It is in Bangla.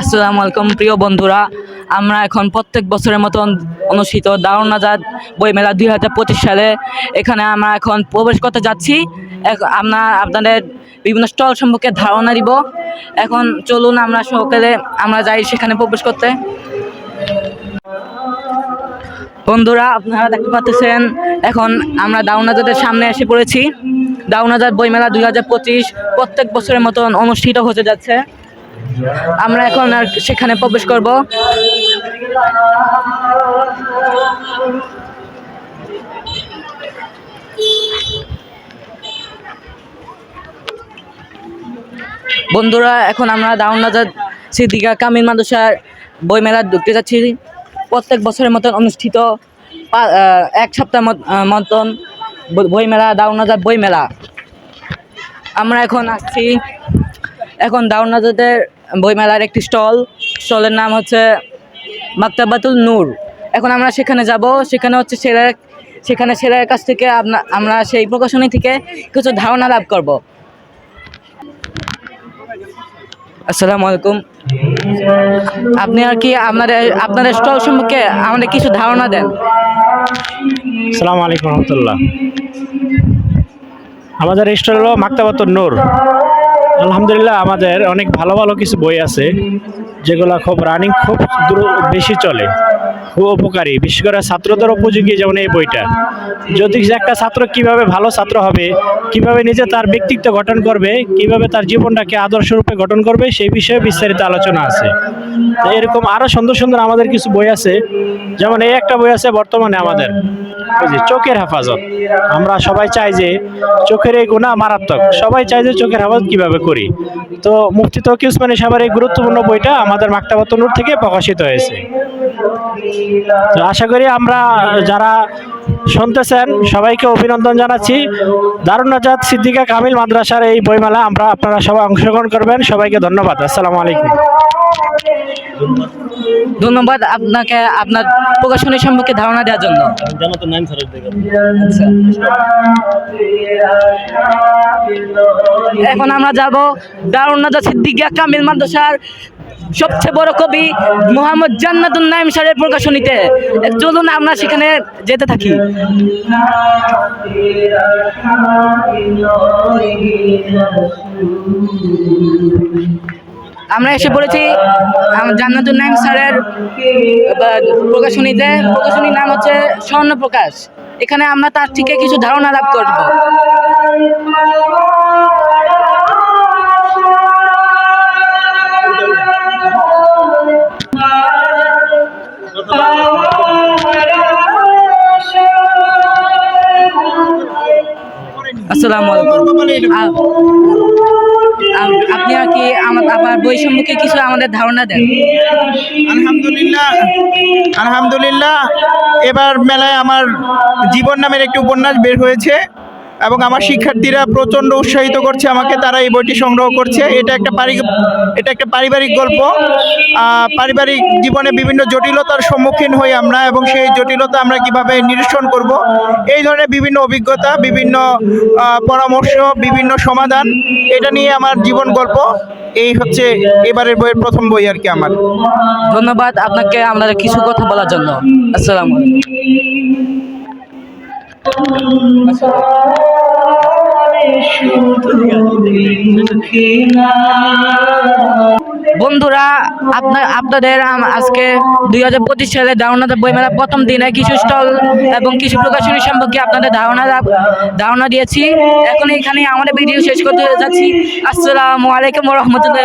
আসসালামু আলাইকুম, প্রিয় বন্ধুরা। আমরা এখন প্রত্যেক বছরের মতন অনুষ্ঠিত দারুণ আজাদ বইমেলা দুই হাজার পঁচিশ সালে। এখানে আমরা এখন প্রবেশ করতে যাচ্ছি। আমরা আপনাদের বিভিন্ন স্টল সম্পর্কে ধারণা দিব। এখন চলুন আমরা সকলে, আমরা যাই সেখানে প্রবেশ করতে। বন্ধুরা, আপনারা দেখতে পাচ্ছেন, এখন আমরা দাউনাজাদের সামনে এসে পড়েছি। দাউনাজাদ বইমেলা দুই হাজার পঁচিশ প্রত্যেক বছরের মতন অনুষ্ঠিত হতে যাচ্ছে। আমরা এখন আর সেখানে প্রবেশ করব। বন্ধুরা, এখন আমরা দাউনাজাদ সিদ্দিকা কামিল মাদ্রাসার বইমেলা ঢুকতে যাচ্ছি। প্রত্যেক বছরের মতন অনুষ্ঠিত এক সপ্তাহ মতন বইমেলা দাউনাজাদ বইমেলা। আমরা এখন আসছি। এখন দাউনাজাদের বইমেলার একটি স্টল। স্টলের নাম হচ্ছে মাক্তাবাতুল নূর। এখন আমরা সেখানে যাব। সেখানে হচ্ছে সেরা সেখানে সেরার কাছ থেকে আমরা সেই প্রকাশনী থেকে কিছু ধারণা লাভ করব। আসসালামু আলাইকুম। আপনি আর কি আপনাদের আপনাদের স্টল সম্পর্কে আমাদের কিছু ধারণা দেন? সালামু আলাইকুম রহমতুল্লাহ। আমাদের স্টল হলো মাক্তাবাতুর নূর। আলহামদুলিল্লাহ আমাদের অনেক ভালো ভালো কিছু বই আছে যেগুলো খুব রানিং খুব বেশি চলে। উপকারী। বিশেষ করে ছাত্রদের উপযোগী যেমন এই বইটা। যদি একটা ছাত্র কীভাবে ভালো ছাত্র হবে, কীভাবে নিজে তার ব্যক্তিত্ব গঠন করবে, কীভাবে তার জীবনটাকে আদর্শরূপে গঠন করবে, সেই বিষয়ে বিস্তারিত আলোচনা আছে। এরকম আরও সুন্দর সুন্দর আমাদের কিছু বই আছে। যেমন এই একটা বই আছে বর্তমানে আমাদের। চোখের হেফাজত। আমরা সবাই চাই যে চোখের এই গুণা মারাত্মক। সবাই চাই যে চোখের হেফাজত কীভাবে করি। তো মুফতি তকি উসমানী সাহেবের এই গুরুত্বপূর্ণ বইটা আমাদের মাক্তাবাতনুর থেকে প্রকাশিত হয়েছে। তো আশা করি আমরা যারা শুনতেছেন সবাইকে অভিনন্দন জানাচ্ছি। দারুণ আজাদ সিদ্দিকা কামিল মাদ্রাসার এই বইমেলা আমরা আপনারা সবাই অংশগ্রহণ করবেন। সবাইকে ধন্যবাদ। আসসালামু আলাইকুম। ধন্যবাদ আপনাকে আপনার প্রকাশনী সম্পর্কে ধারণা দেওয়ার জন্য। আচ্ছা। এখন আমরা যাব দারুণাজা সিদ্দিকা কামিল মাদ্রাসার সবচেয়ে বড় কবি মোহাম্মদ জান্নাতুল নাইম স্যারের প্রকাশনীতে। চলুন আমরা সেখানে যেতে থাকি। আমরা এসে পড়েছি জান্নাতুল নাইম স্যারের প্রকাশনীতে। প্রকাশনীর নাম হচ্ছে স্বর্ণ প্রকাশ এখানে আমরা তার থেকে কিছু ধারণা লাভ করব। আপনি আর কি আমার আপনার বই সম্পর্কে কিছু আমাদের ধারণা দেন? আলহামদুলিল্লাহ আলহামদুলিল্লাহ, এবার মেলায় আমার জীবন নামের একটি উপন্যাস বের হয়েছে। এবং আমার শিক্ষার্থীরা প্রচণ্ড উৎসাহিত করছে, আমাকে তারা এই বইটি সংগ্রহ করছে। এটা একটা পারি, এটা একটা পারিবারিক গল্প। পারিবারিক জীবনে বিভিন্ন জটিলতার সম্মুখীন হই আমরা এবং সেই জটিলতা আমরা কীভাবে নিরসন করব, এই ধরনের বিভিন্ন অভিজ্ঞতা, বিভিন্ন পরামর্শ, বিভিন্ন সমাধান, এটা নিয়ে আমার জীবন গল্প। এই হচ্ছে এবারের বইয়ের প্রথম বই আর কি আমার। ধন্যবাদ আপনাকে আমাদের কিছু কথা বলার জন্য। আসসালামু আলাইকুম। বন্ধুরা, আপনার আপনাদের আজকে দুই হাজার পঁচিশ সালে দারুণাতে বইমেলা প্রথম দিনে কিছু স্টল এবং কিছু প্রকাশনী সম্পর্কে আপনাদের ধারণা ধারণা দিয়েছি। এখন এখানে আমাদের ভিডিও শেষ করতে যাচ্ছি। আসসালামু আলাইকুম রহমতুল্লাহ